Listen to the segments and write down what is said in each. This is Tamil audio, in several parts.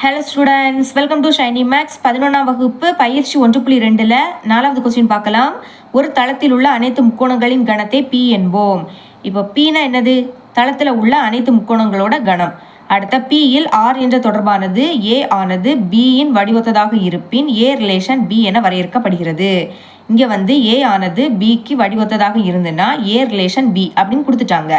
Hello students welcome to Shiny Max பதினொன்றாம் வகுப்பு பயிற்சி ஒன்று புள்ளி ரெண்டில் நாலாவது கொஸ்டின் பார்க்கலாம். ஒரு தளத்தில் உள்ள அனைத்து முக்கோணங்களின் கணத்தை பி என்போம். இப்போ பீனா என்னது? தளத்தில் உள்ள அனைத்து முக்கோணங்களோட கணம். அடுத்த பியில் ஆர் என்ற தொடர்பானது ஏ ஆனது பியின் வடிவத்ததாக இருப்பின் ஏ ரிலேஷன் பி என வரையறுக்கப்படுகிறது. இங்கே வந்து ஏ ஆனது பிக்கு வடிவத்ததாக இருந்துன்னா ஏ ரிலேஷன் பி அப்படின்னு கொடுத்துட்டாங்க.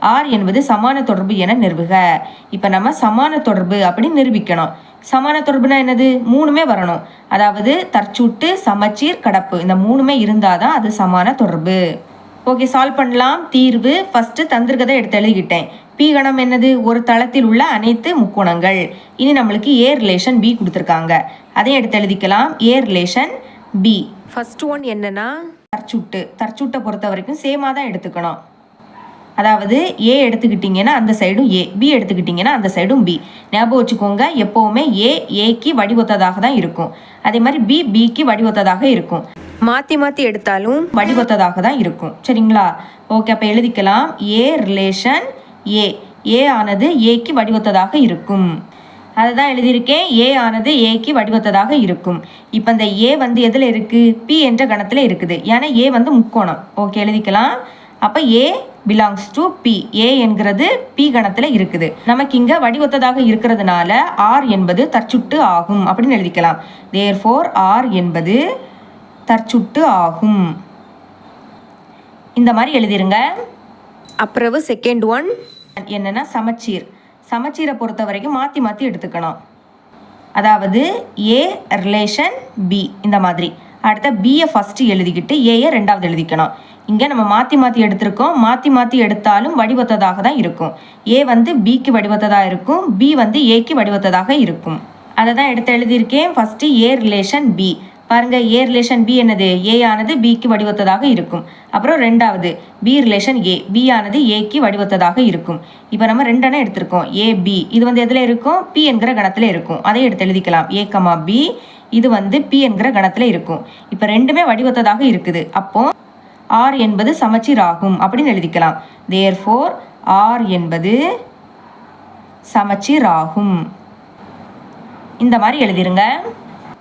ஆர் என்பது சமான தொடர்பு என நிறுவுக. இப்போ நம்ம சமான தொடர்பு அப்படின்னு நிரூபிக்கணும். சமான தொடர்புனா என்னது? மூணுமே வரணும். அதாவது தற்சூட்டு சமச்சீர் கடப்பு. இந்த மூணுமே இருந்தால் தான் அது சமான தொடர்பு. ஓகே சால்வ் பண்ணலாம். தீர்வு. ஃபஸ்ட்டு தந்திருக்கதை எடுத்து எழுதிக்கிட்டேன். பி கணம் என்னது? ஒரு தளத்தில் உள்ள அனைத்து முக்கோணங்கள். இனி நம்மளுக்கு ஏ ரிலேஷன் பி கொடுத்துருக்காங்க. அதையும் எடுத்து எழுதிக்கலாம். A relation B first one என்னன்னா? தற்சூட்டு. தற்சூட்டை பொறுத்த வரைக்கும் சேமாக தான் எடுத்துக்கணும். அதாவது ஏ எடுத்துக்கிட்டிங்கன்னா அந்த சைடும் ஏ பி எடுத்துக்கிட்டிங்கன்னா அந்த சைடும் பி ஞாபகம் வச்சுக்கோங்க எப்போவுமே ஏ ஏக்கு வடிவத்ததாக தான் இருக்கும். அதே மாதிரி பி பிக்கு வடிவத்ததாக இருக்கும். மாற்றி மாற்றி எடுத்தாலும் வடிவத்ததாக தான் இருக்கும். சரிங்களா? ஓகே அப்போ எழுதிக்கலாம். ஏ ரிலேஷன் ஏ ஏ ஆனது ஏக்கு வடிவத்ததாக இருக்கும். அதை தான் எழுதியிருக்கேன். ஏ ஆனது ஏக்கு வடிவத்ததாக இருக்கும். இப்போ இந்த ஏ வந்து எதில் இருக்குது பி என்ற கணத்தில் இருக்குது. ஏன்னா ஏ வந்து முக்கோணம். ஓகே எழுதிக்கலாம். அப்போ A belongs to B A என்கிறது பி கணத்தில் இருக்குது. நமக்கு இங்கே வடிவத்ததாக இருக்கிறதுனால ஆர் என்பது தற்சுட்டு ஆகும் அப்படின்னு எழுதிக்கலாம். தேர் ஃபோர் ஆர் என்பது தற்சுட்டு ஆகும். இந்த மாதிரி எழுதிருங்க. அப்புறவு செகண்ட் ஒன் என்னன்னா சமச்சீர். சமச்சீரை பொறுத்த வரைக்கும் மாற்றி மாற்றி எடுத்துக்கணும். அதாவது ஏ ரிலேஷன் பி இந்த மாதிரி. அடுத்த பியை ஃபஸ்ட்டு எழுதிக்கிட்டு ஏயை ரெண்டாவது எழுதிக்கணும். இங்கே நம்ம மாற்றி மாற்றி எடுத்திருக்கோம். மாற்றி மாற்றி எடுத்தாலும் வடிவத்ததாக தான் இருக்கும். ஏ வந்து பிக்கு வடிவத்ததாக இருக்கும். பி வந்து ஏக்கு வடிவத்ததாக இருக்கும். அதை தான் எடுத்து எழுதியிருக்கேன். ஃபஸ்ட்டு ஏ ரிலேஷன் பி பாருங்க ஏ ரிலேஷன் பி என்னது? ஏ ஆனது பிக்கு வடிவத்ததாக இருக்கும். அப்புறம் ரெண்டாவது பி ரிலேஷன் ஏ பி ஆனது ஏக்கு வடிவத்ததாக இருக்கும். இப்போ நம்ம ரெண்டெண்ணம் எடுத்திருக்கோம். ஏ பி இது வந்து எதில் இருக்கும்? பி என்கிற கணத்தில் இருக்கும். அதை எடுத்து எழுதிக்கலாம். ஏ கமா பி இது வந்து பி என்கிற கணத்தில் இருக்கும். இப்போ ரெண்டுமே வடிவத்ததாக இருக்குது. அப்போது ஆர் என்பது சமச்சீர் ஆகும் அப்படின்னு எழுதிக்கலாம். தேர் ஃபோர் ஆர் என்பது சமச்சீர் ஆகும். இந்த மாதிரி எழுதிருங்க.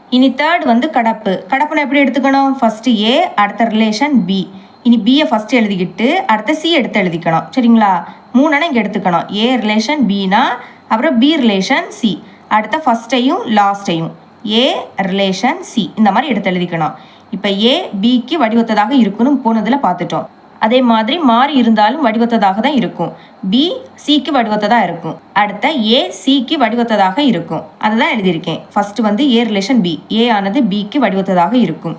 இனி தேர்ட் வந்து கடப்பு. கடப்புனா எப்படி எடுத்துக்கணும்? ஃபஸ்ட்டு ஏ அடுத்த ரிலேஷன் பி இனி பியை ஃபஸ்ட்டு எழுதிக்கிட்டு அடுத்த சி எடுத்து எழுதிக்கணும். சரிங்களா? மூணான இங்கே எடுத்துக்கணும். ஏ ரிலேஷன் பினா அப்புறம் பி ரிலேஷன் சி அடுத்த ஃபஸ்ட்டையும் லாஸ்ட்டையும் ஏ ரிலேஷன் சி இந்த மாதிரி எடுத்து எழுதிக்கணும். இப்போ ஏ பிக்கு வடிவத்ததாக இருக்குன்னு போனதில் பார்த்துட்டோம். அதே மாதிரி மாறி இருந்தாலும் வடிவத்ததாக தான் இருக்கும். பி சிக்கு வடிவத்ததாக இருக்கும். அடுத்த ஏ சிக்கு வடிவத்ததாக இருக்கும். அதை தான் எழுதியிருக்கேன். ஃபர்ஸ்ட் வந்து ஏ ரிலேஷன் பி ஏ ஆனது பிக்கு வடிவத்ததாக இருக்கும்.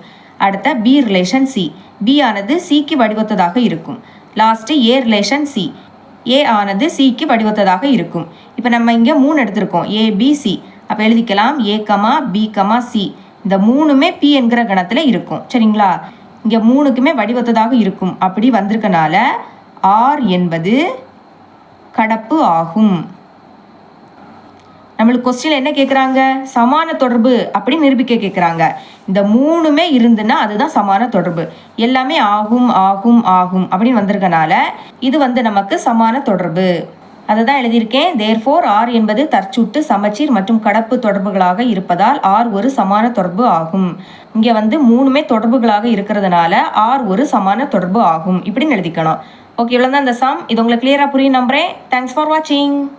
அடுத்த பி ரிலேஷன் சி பி ஆனது சிக்கு வடிவத்ததாக இருக்கும். Last A relation C A ஆனது சிக்கு வடிவத்ததாக இருக்கும். இப்போ நம்ம இங்கே மூணு எடுத்திருக்கோம். ஏ பி சி அப்போ எழுதிக்கலாம். A comma B comma C இந்த மூணுமே பி என்கிற கணத்தில் இருக்கும். சரிங்களா? இங்கே மூணுக்குமே வடிவத்ததாக இருக்கும். அப்படி வந்திருக்கனால ஆர் என்பது கடப்பு ஆகும். நம்மளுக்கு கொஸ்டின் என்ன கேட்குறாங்க சமான தொடர்பு அப்படி நிரூபிக்க கேட்குறாங்க இந்த மூணுமே இருந்துன்னா அதுதான் சமான தொடர்பு. எல்லாமே ஆகும் ஆகும் ஆகும் அப்படின்னு வந்திருக்கனால இது வந்து நமக்கு சமான தொடர்பு. அதை தான் எழுதியிருக்கேன். தேர் ஃபோர் ஆர் என்பது தற்சூட்டு சமச்சீர் மற்றும் கடப்பு தொடர்புகளாக இருப்பதால் ஆர் ஒரு சமான தொடர்பு ஆகும். இங்கே வந்து மூணுமே தொடர்புகளாக இருக்கிறதுனால ஆர் ஒரு சமான தொடர்பு ஆகும். இப்படின்னு எழுதிக்கணும். ஓகே இவ்வளோ தான் இந்த சம் இது உங்களுக்கு கிளியராக புரியும் நம்புறேன். தேங்க்ஸ் ஃபார் வாட்சிங்